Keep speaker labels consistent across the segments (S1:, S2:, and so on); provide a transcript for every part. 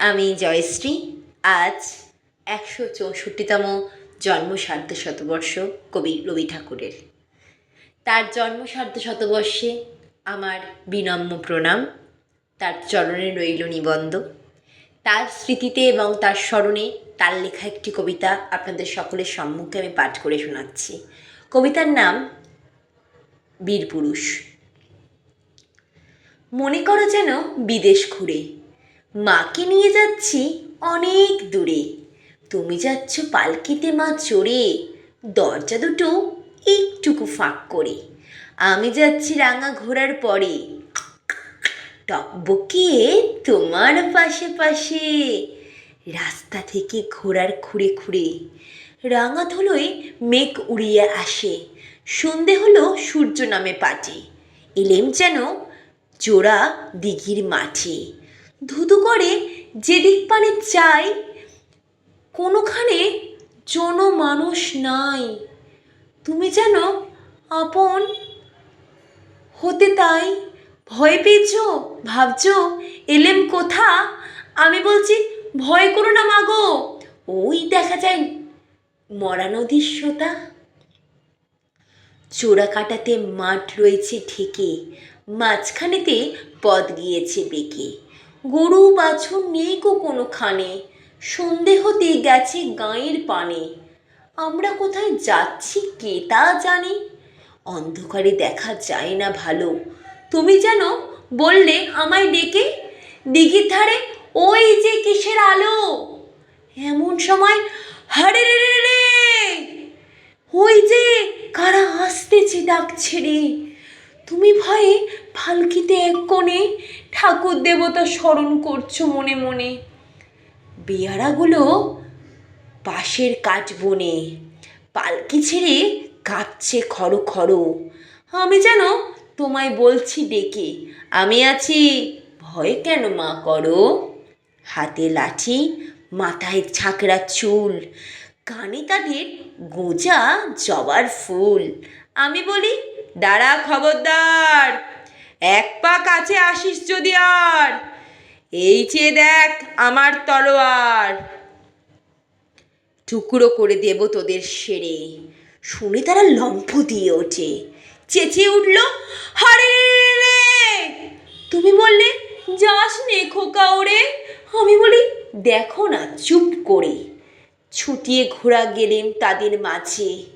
S1: আমি জয়শ্রী, আজ একশো চৌষট্টিতম জন্ম সার্ধ শতবর্ষ কবি রবি ঠাকুরের। তার জন্ম সার্ধ শতবর্ষে আমার বিনম্র প্রণাম, তার চরণে রইল নিবন্ধ, তার স্মৃতিতে এবং তার স্মরণে তার লেখা একটি কবিতা আপনাদের সকলের সম্মুখে আমি পাঠ করে শোনাচ্ছি। কবিতার নাম বীরপুরুষ। মনে করো যেন বিদেশ ঘুরে মাকে নিয়ে যাচ্ছি অনেক দূরে। তুমি যাচ্ছ পালকিতে মা চড়ে, দরজা দুটো একটুকু ফাঁক করে। আমি যাচ্ছি রাঙা ঘোড়ার পরে। টকবকিয়ে তোমার পাশে পাশে। রাস্তা থেকে ঘোড়ার খুঁড়ে খুঁড়ে রাঙা ধুলোয় মেঘ উড়িয়ে আসে। সন্ধে হলো সূর্য নামে পাটে। এলেম যেন জোড়া দিঘির মাঠে। ধুধু করে যেদিক পানে চাই, কোনোখানে জনমানুষ নাই। তুমি যেন আপন হতে তাই ভয় পেয়েছ, ভাবছ, এলেম কোথা? আমি বলছি, ভয় করো না মাগো ওই দেখা যায় মরা নদীর চোরা কাটাতে মাঠ রয়েছে ঠেকে মাঝখানেতে পথ গিয়েছে বেঁকে। গরু বাছুর নেই কো কোনোখানে। সন্ধে হতে গেছে গাঁয়ের পানে। আমরা কোথায় যাচ্ছি কে তা জানে? অন্ধকারে দেখা যায় না ভালো। তুমি যেন বললে আমায় ডেকে, দিঘির ধারে ওই যে কিসের আলো? এমন সময় হারে রে রে রে! ওই যে কারা আসতেছে ডাকছে রে? তুমি ভয়ে ফালকিতে এক কোণে ঠাকুর দেবতা স্মরণ করছ মনে মনে। বেয়ারাগুলো পাশের কাঠ বনে, পালকি ছেড়ে কাঁপছে খড়ো খড়ো। আমি যেন তোমায় বলছি ডেকে, আমি আছি, ভয় কেন মা করো? হাতে লাঠি, মাথায় ছাকড়া চুল, কানে তাদের গোজা জবার ফুল আমি বলি, দাঁড়া খবরদার, এক পা কাছে আসিস যদি আর, এই চেয়ে দেখ আমার তলোয়ার। টুকরো করে দেব তোদের সেরে, শুনে তারা লম্ফ দিয়ে ওঠে। চেঁচিয়ে উঠল, হারে! তুমি বললে, যাস নে খোকা ওরে। আমি বলি, দেখো না চুপ করে। ছুটিয়ে ঘোরা গেলেন তাদের মাঝে।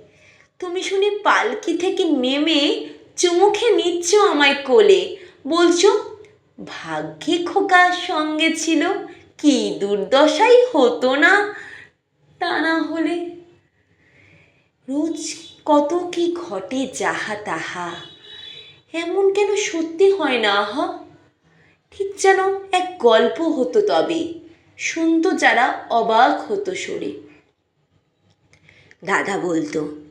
S1: তুমি শুনে পালকি থেকে নেমে চুমুখে নিচ্ছ আমায় কোলে। বলছো, ভাগ্যে খোকা সঙ্গে ছিল, কি দুর্দশাই হতো না? তা না হলে রোজ কত কি ঘটে যাহা তাহা। এমন কেন সত্যি হয় না, আহা? ঠিক যেন এক গল্প হতো তবে, শুনতো যারা অবাক হতো সরে। দাদা বলতো